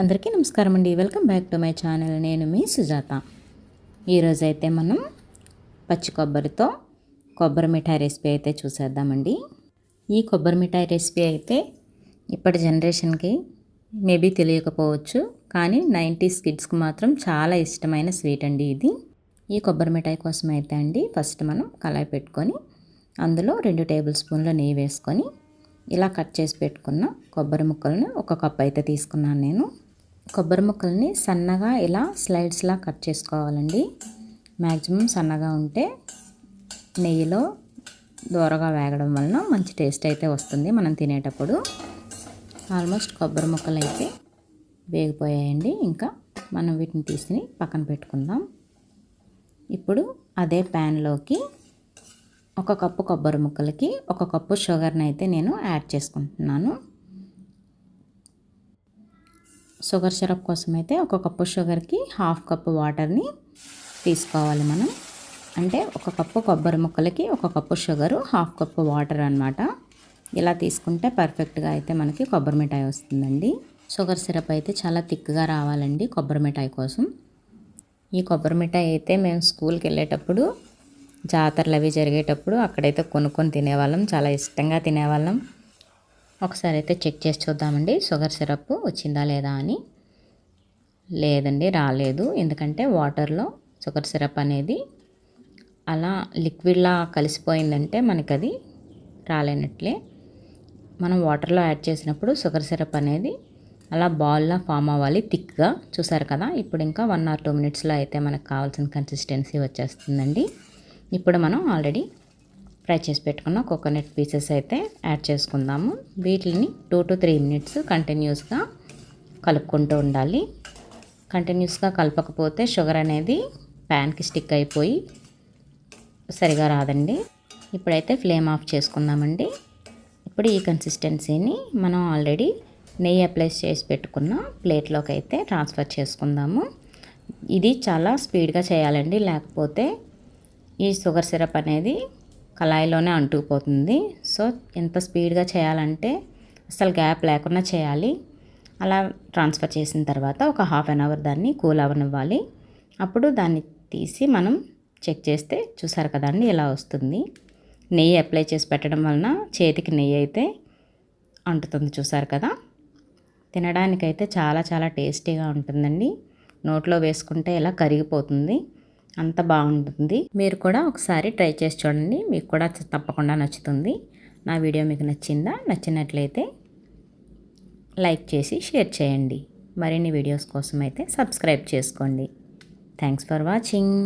అందరికీ నమస్కారం అండి. Welcome back to my channel. నేను మీ సుజాత. ఈరోజు అయితే మనం పచ్చి కొబ్బరితో కొబ్బరి మిఠాయి రెసిపీ అయితే చూసేద్దామండి. ఈ కొబ్బరి మిఠాయి రెసిపీ అయితే ఇప్పటి జనరేషన్కి మేబీ తెలియకపోవచ్చు కానీ నైంటీస్ కిడ్స్కి మాత్రం చాలా ఇష్టమైన స్వీట్ అండి ఇది. ఈ కొబ్బరి మిఠాయి కోసం అయితే అండి ఫస్ట్ మనం కళాయి పెట్టుకొని అందులో రెండు టేబుల్ స్పూన్ల నెయ్యి వేసుకొని ఇలా కట్ చేసి పెట్టుకున్న కొబ్బరి ముక్కలను ఒక కప్ అయితే తీసుకున్నాను నేను. కొబ్బరి ముక్కల్ని సన్నగా ఇలా స్లైడ్స్లా కట్ చేసుకోవాలండి. మ్యాక్సిమం సన్నగా ఉంటే నెయ్యిలో దూరగా వేగడం వలన మంచి టేస్ట్ అయితే వస్తుంది మనం తినేటప్పుడు. ఆల్మోస్ట్ కొబ్బరి ముక్కలు అయితే వేగిపోయాయండి. ఇంకా మనం వీటిని తీసుకుని పక్కన పెట్టుకుందాం. ఇప్పుడు అదే ప్యాన్లోకి ఒక కప్పు కొబ్బరి ముక్కలకి ఒక కప్పు షుగర్ని అయితే నేను యాడ్ చేసుకుంటున్నాను. షుగర్ సిరప్ కోసం అయితే ఒక కప్పు షుగర్కి హాఫ్ కప్పు వాటర్ని తీసుకోవాలి మనం. అంటే ఒక కప్పు కొబ్బరి ముక్కలకి ఒక cup sugar half cup water అనమాట ఇలా తీసుకుంటే పర్ఫెక్ట్గా అయితే మనకి కొబ్బరి మిఠాయి వస్తుందండి. షుగర్ సిరప్ అయితే చాలా థిక్గా రావాలండి కొబ్బరి మిఠాయి కోసం. ఈ కొబ్బరి మిఠాయి అయితే మేము స్కూల్కి వెళ్ళేటప్పుడు జాతరలు అవి జరిగేటప్పుడు అక్కడైతే కొనుక్కొని తినేవాళ్ళం. చాలా ఇష్టంగా తినేవాళ్ళం. ఒకసారి అయితే చెక్ చేసి చూద్దామండి. షుగర్ సిరప్ వచ్చిందా లేదా అని. లేదండి రాలేదు. ఎందుకంటే వాటర్లో షుగర్ సిరప్ అనేది అలా లిక్విడ్లా కలిసిపోయిందంటే మనకి అది రాలేనట్లే. మనం వాటర్లో యాడ్ చేసినప్పుడు షుగర్ సిరప్ అనేది అలా బాల్లా ఫామ్ అవ్వాలి థిక్గా. చూసారు కదా ఇప్పుడు ఇంకా వన్ ఆర్ టూ మినిట్స్లో అయితే మనకు కావాల్సిన కన్సిస్టెన్సీ వచ్చేస్తుందండి. ఇప్పుడు మనం ఆల్రెడీ ఫ్రై చేసి పెట్టుకున్న కోకోనట్ పీసెస్ అయితే యాడ్ చేసుకుందాము. వీటిని టూ టు త్రీ మినిట్స్ కంటిన్యూస్గా కలుపుకుంటూ ఉండాలి. కంటిన్యూస్గా కలపకపోతే షుగర్ అనేది ప్యాన్కి స్టిక్ అయిపోయి సరిగా రాదండి. ఇప్పుడైతే ఫ్లేమ్ ఆఫ్ చేసుకుందామండి. ఇప్పుడు ఈ కన్సిస్టెన్సీని మనం ఆల్రెడీ నెయ్యి అప్లై చేసి పెట్టుకున్న ప్లేట్లోకి అయితే ట్రాన్స్ఫర్ చేసుకుందాము. ఇది చాలా స్పీడ్గా చేయాలండి. లేకపోతే ఈ షుగర్ సిరప్ అనేది కళాయిలోనే అంటుకుపోతుంది. సో ఎంత స్పీడ్గా చేయాలంటే అసలు గ్యాప్ లేకుండా చేయాలి. అలా ట్రాన్స్ఫర్ చేసిన తర్వాత ఒక హాఫ్ అన్ అవర్ దాన్ని కూల్ అవనివ్వాలి. అప్పుడు దాన్ని తీసి మనం చెక్ చేస్తే చూసారు కదండి ఇలా వస్తుంది. నెయ్యి అప్లై చేసి పెట్టడం వలన చేతికి నెయ్యి అయితే అంటుతుంది చూసారు కదా. తినడానికైతే చాలా చాలా టేస్టీగా ఉంటుందండి. నోట్లో వేసుకుంటే ఇలా కరిగిపోతుంది. అంత బాగుంటుంది. మీరు కూడా ఒకసారి ట్రై చేసి చూడండి. మీకు కూడా తప్పకుండా నచ్చుతుంది. నా వీడియో మీకు నచ్చిందా? నచ్చినట్లయితే లైక్ చేసి షేర్ చేయండి. మరిన్ని వీడియోస్ కోసం అయితే సబ్స్క్రైబ్ చేసుకోండి. Thanks for watching.